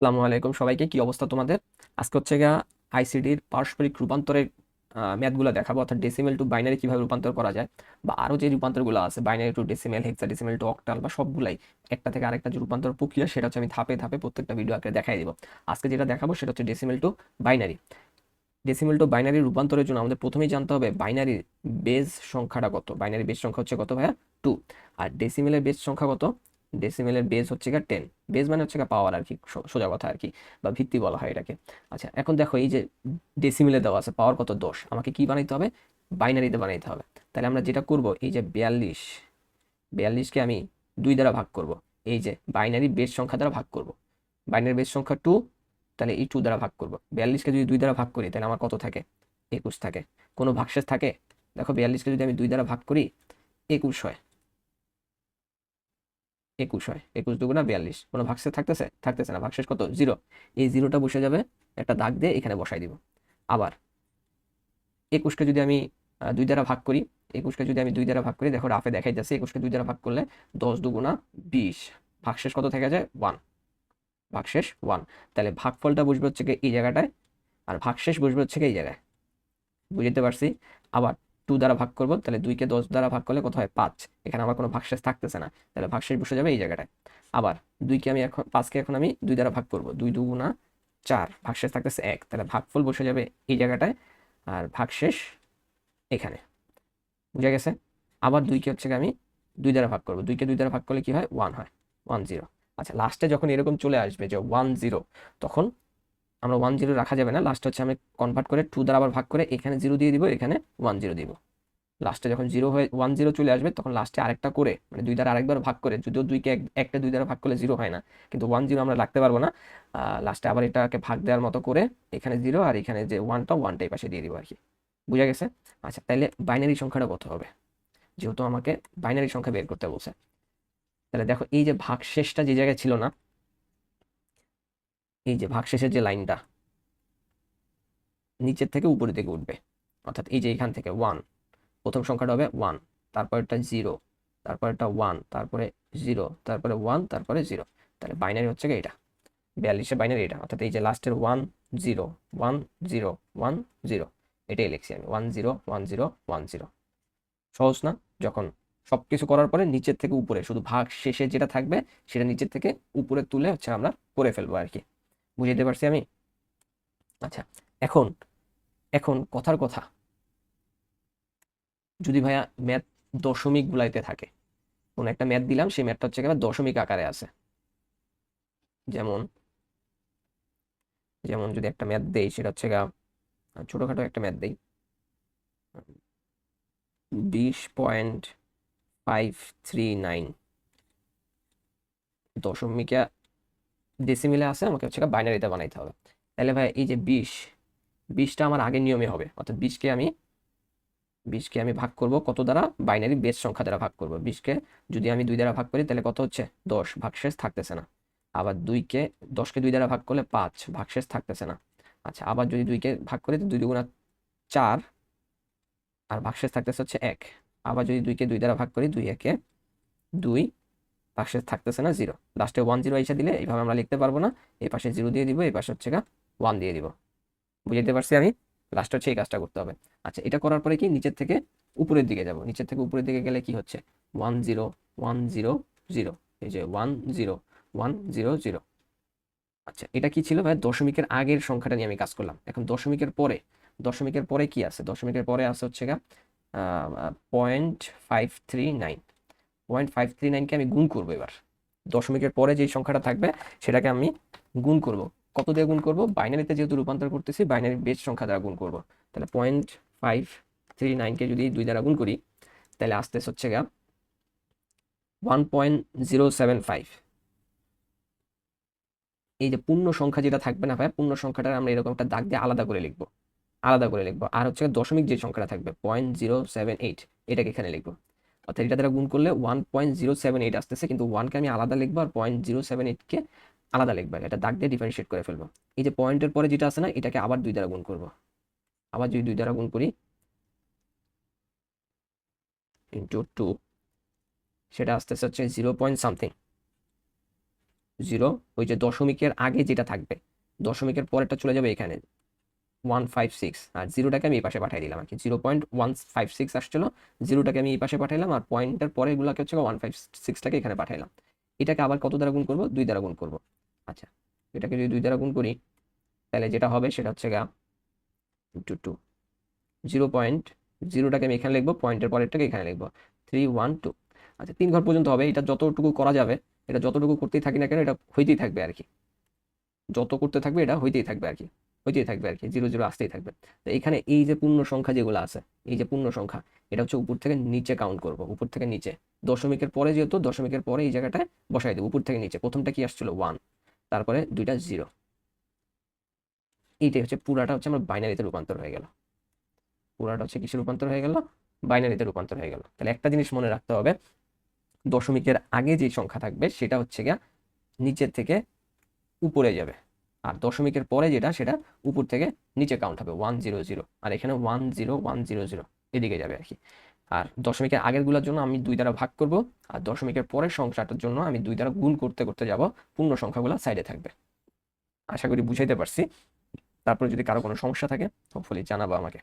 আসসালামু আলাইকুম সবাইকে, কি অবস্থা তোমাদের? আজকে হচ্ছে গা আইসিডির পারস্পরিক রূপান্তরের ম্যাথগুলো দেখাবো, অর্থাৎ ডেসিমেল টু বাইনারি কীভাবে রূপান্তর করা যায়, বা আরও যে রূপান্তরগুলো আছে binary to decimal hexadecimal to octal বা সবগুলাই, একটা থেকে আরেকটা যে রূপান্তর প্রক্রিয়া, সেটা হচ্ছে আমি ধাপে ধাপে প্রত্যেকটা ভিডিও আকারে দেখাই দিব। আজকে যেটা দেখাবো, সেটা হচ্ছে decimal to binary decimal to binary রূপান্তরের জন্য আমাদের প্রথমেই জানতে হবে বাইনারির বেজ সংখ্যাটা কত। বাইনারি বেজ সংখ্যা হচ্ছে কত ভাইয়া? টু আর ডেসিমেলের বেজ সংখ্যা কত? ডেসিমেলের বেজ হচ্ছে গা টেন বেজ মানে হচ্ছে পাওয়ার আর কি সোজা কথা আর কি বা ভিত্তি বলা হয় এটাকে। আচ্ছা এখন দেখো এই যে ডেসিমিলে দেওয়া আছে পাওয়ার কত? দশ। আমাকে কি বানাইতে হবে? বাইনারিতে বানাইতে হবে। তাহলে আমরা যেটা করব, এই যে বিয়াল্লিশ বিয়াল্লিশকে আমি দুই দ্বারা ভাগ করব। এই যে বাইনারি বেজ সংখ্যা দ্বারা ভাগ করব। বাইনারি বেজ সংখ্যা টু তাহলে এই টু দ্বারা ভাগ করব। বিয়াল্লিশকে যদি দুই দ্বারা ভাগ করি, তাহলে আমার কত থাকে? একুশ থাকে। কোনো ভাগশেষ থাকে? দেখো বিয়াল্লিশকে যদি আমি দুই দ্বারা ভাগ করি, একুশ হয়। একুশ হয়। একুশ দুগুণা বিয়াল্লিশ। কোনো ভাগশেষ থাকতেছে? থাকতেছে না। ভাগশেষ কত? জিরো। এই জিরোটা বসে যাবে, একটা দাগ দিয়ে এখানে বসাই দিব। আবার একুশকে যদি আমি দুই দ্বারা ভাগ করি, একুশকে যদি আমি দুই দ্বারা ভাগ করি, দেখো রাফে দেখাই যাচ্ছে একুশকে দুই দ্বারা ভাগ করলে দশ দুগুণা বিশ। ভাগশেষ কত থেকে যায়? ওয়ান। ভাগশেষ ওয়ান। তাহলে ভাগফলটা বসবে হচ্ছে গিয়ে এই জায়গাটায়, আর ভাগশেষ বসবে হচ্ছে গিয়ে এই জায়গায়। বুঝতে পারছি? আবার টু দ্বারা ভাগ করব, তাহলে দুইকে দশ দ্বারা ভাগ করলে কত হয়? পাঁচ। এখানে আমার কোনো ভাগশেষ থাকতেছে না। তাহলে ভাগশেষ বসে যাবে এই জায়গাটায়। আবার দুইকে আমি এখন, পাঁচকে এখন আমি দুই দ্বারা ভাগ করব। দুই দুগুণা চার, ভাগশেষ থাকতেছে এক। তাহলে ভাগফল বসে যাবে এই জায়গাটায়। আর ভাগশেষ এখানে। বুঝা গেছে? আবার দুইকে হচ্ছে আমি দুই দ্বারা ভাগ করব। দুইকে দুই দ্বারা ভাগ করলে কি হয়? ওয়ান হয়। ওয়ান জিরো আচ্ছা লাস্টে যখন এরকম চলে আসবে যে ওয়ান জিরো তখন আমরা ওয়ান জিরো রাখা যাবে না। লাস্ট হচ্ছে আমি কনভার্ট করে টু দ্বারা আবার ভাগ করে এখানে জিরো দিয়ে দিব, এখানে ওয়ান জিরো দিব। লাস্টে যখন জিরো হয়ে ওয়ান জিরো চলে আসবে, তখন লাস্টে আরেকটা করে মানে দুই দ্বারা আরেকবার ভাগ করে, যদিও দুইকে একটা দুই দ্বারা ভাগ করলে জিরো হয় না, কিন্তু ওয়ান জিরো আমরা রাখতে পারব না। লাস্টে আবার এটাকে ভাগ দেওয়ার মতো করে এখানে জিরো আর এখানে যে ওয়ানটা ওয়ানটাই পাশে দিয়ে দিব আর কি। বুঝা গেছে? আচ্ছা তাইলে বাইনারি সংখ্যাটা কত হবে? যেহেতু আমাকে বাইনারি সংখ্যা বের করতে বলছে। তাহলে দেখো, এই যে ভাগ শেষটা যে জায়গায় ছিল না এই যে ভাগশেষের যে লাইনটা, নিচের থেকে উপরের দিকে উঠবে। অর্থাৎ এই যে এখান থেকে ওয়ান প্রথম সংখ্যাটা হবে ওয়ান তারপরটা জিরো তারপরটা ওয়ান তারপরে জিরো তারপরে ওয়ান তারপরে জিরো তাহলে বাইনারি হচ্ছে এটা বিয়াল্লিশের বাইনারি এটা। অর্থাৎ এই যে লাস্টের one zero one zero one zero এটাই লিখছি আমি। One zero one zero one zero সহজ না? যখন সব কিছু করার পরে নিচের থেকে উপরে, শুধু ভাগ শেষে যেটা থাকবে, সেটা নিচের থেকে উপরে তুলে হচ্ছে আমরা করে ফেলব আর কি। বুঝতে পারছি আমি? আচ্ছা এখন এখন কথার কথা। যদি ভাইয়া ম্যাথ দশমিক গুলাইতে থাকে, কোন একটা ম্যাথ দিলাম, সেই ম্যাথটা হচ্ছে একেবারে দশমিক আকারে আছে। যেমন যেমন যদি একটা ম্যাথ দেই, সেটা হচ্ছে গা ছোটখাটো একটা ম্যাথ দেই। বিশ পয়েন্ট ফাইভ থ্রি নাইন। দশমিকা ডেসিমিলে আছে, আমাকে হচ্ছে বাইনারিতে বানাইতে হবে। তাহলে ভাই, এই যে বিশ, বিশটা আমার আগের নিয়মে হবে। অর্থাৎ বিশকে আমি বিশকে আমি ভাগ করব কত দ্বারা? বাইনারি বেস সংখ্যা দ্বারা ভাগ করব। বিশকে যদি আমি দুই দ্বারা ভাগ করি, তাহলে কত হচ্ছে? দশ, ভাগশেষ থাকতেছে না। আবার দুইকে, দশকে দুই দ্বারা ভাগ করলে পাঁচ, ভাগশেষ থাকতেছে না। আচ্ছা আবার যদি দুইকে ভাগ করি, তো দুই দুগুণা চার, আর ভাগশেষ থাকতেছে হচ্ছে এক। আবার যদি দুইকে দুই দ্বারা ভাগ করি, দুই একে দুই ভাগশেষ থাকতেছে না জিরো লাস্টে ওয়ান জিরো এসে দিলে এইভাবে আমরা লিখতে পারব না। এই পাশে জিরো দিয়ে দিব, এই পাশে হচ্ছে গা ওয়ান দিয়ে দিব। বুঝতে পারছি আমি? লাস্ট হচ্ছে এই কাজটা করতে হবে। আচ্ছা এটা করার পরে কি নিচের থেকে উপরের দিকে যাব? নিচের থেকে উপরের দিকে গেলে কি হচ্ছে? One zero one zero zero এই যে one zero one zero zero আচ্ছা এটা কি ছিল ভাই? দশমিকের আগের সংখ্যাটা নিয়ে আমি কাজ করলাম। এখন দশমিকের পরে দশমিকের পরে কি আছে? দশমিকের পরে আছে হচ্ছে গা point five three nine point five three নাইনকে আমি গুণ করব এবার। দশমিকের পরে যে সংখ্যাটা থাকবে, সেটাকে আমি গুণ করব। কত দিয়ে গুণ করব? বাইনারিতে যেহেতু রূপান্তর করতেছি, বাইনারি বেস সংখ্যা দ্বারা গুণ করব। তাহলে পয়েন্ট ফাইভ থ্রি নাইনকে যদি দুই দ্বারা গুণ করি, তাহলে আসতে হচ্ছে গা one point zero seven five এই যে পূর্ণ সংখ্যা যেটা থাকবে না ভাই, পূর্ণ সংখ্যাটা আমরা এরকম একটা দাগ দিয়ে আলাদা করে লিখব। আলাদা করে লিখব। আর হচ্ছে দশমিক যে সংখ্যাটা থাকবে পয়েন্ট জিরো সেভেন এইট এটাকে এখানে লিখব। অর্থাৎ এটা দ্বারা গুণ করলে one point zero seven eight আসতেছে, কিন্তু ওয়ানকে আমি আলাদা লিখব আর পয়েন্ট জিরো সেভেন এইটকে আলাদা লিখব, এটা দাগ দিয়ে ডিফারেন্সিয়েট করে ফেলব। এই যে পয়েন্টের পরে যেটা আছে না, এটাকে আবার দুই দ্বারা গুণ করব। আবার যদি দুই দ্বারা গুণ করি ইন্টু টু সেটা আসতেছে হচ্ছে জিরো পয়েন্ট সামথিং জিরো ওই যে দশমিকের আগে যেটা থাকবে, দশমিকের পরেরটা চলে যাবে এখানে। ওয়ান ফাইভ সিক্স আর জিরোটাকে আমি এই পাশে পাঠিয়ে দিলাম। আর কি zero point one five six আসছিল, জিরোটাকে আমি এই পাশে পাঠাইলাম। আর পয়েন্টের পরেরগুলোকে হচ্ছে ওয়ান ফাইভ সিক্সটাকে এখানে পাঠাইলাম। এটাকে আবার কত দ্বারা গুণ করব? দুই দ্বারা গুণ করব। আচ্ছা এটাকে যদি দুই দ্বারা গুণ করি, তাহলে যেটা হবে সেটা হচ্ছে গা টু টু জিরো পয়েন্ট জিরোটাকে আমি এখানে লিখব, পয়েন্টের পরেরটাকে এখানে লিখব। থ্রি ওয়ান টু আচ্ছা তিন ঘর পর্যন্ত হবে। এটা যতটুকু করা যাবে, এটা যতটুকু করতেই থাকি না কেন, এটা হইতেই থাকবে আর কি। যত করতে থাকবে, এটা হইতেই থাকবে আর কি। হইতেই থাকবে আর কি জিরো জিরো আসতেই থাকবে। তো এখানে এই যে পূর্ণ সংখ্যা যেগুলো আছে, এই যে পূর্ণ সংখ্যা, এটা হচ্ছে উপর থেকে নিচে কাউন্ট করব, উপর থেকে নিচে। দশমিকের পরে যেহেতু, দশমিকের পরে এই জায়গাটায় বসাই দেবো, উপর থেকে নিচে। প্রথমটা কি আসছিল? ওয়ান তারপরে দুইটা জিরো এইটাই হচ্ছে পুরাটা হচ্ছে আমার বাইনারিতে রূপান্তর হয়ে গেল। পুরাটা হচ্ছে কিসে রূপান্তর হয়ে গেল? বাইনারিতে রূপান্তর হয়ে গেল। তাহলে একটা জিনিস মনে রাখতে হবে, দশমিকের আগে যে সংখ্যা থাকবে, সেটা হচ্ছে গিয়া নিচের থেকে উপরে যাবে। আর দশমিকের পরে যেটা, সেটা উপর থেকে নিচে কাউন্ট হবে ওয়ান জিরো জিরো আর এখানে one zero one zero zero এদিকে যাবে আর কি। আর দশমিকের আগেরগুলোর জন্য আমি দুই দ্বারা ভাগ করব, আর দশমিকের পরের সংখ্যাটার জন্য আমি দুই দ্বারা গুণ করতে করতে যাব, পূর্ণ সংখ্যাগুলো সাইডে থাকবে। আশা করি বুঝাইতে পারছি। তারপরে যদি কারও কোনো সমস্যা থাকে হোপফুলি জানাব আমাকে।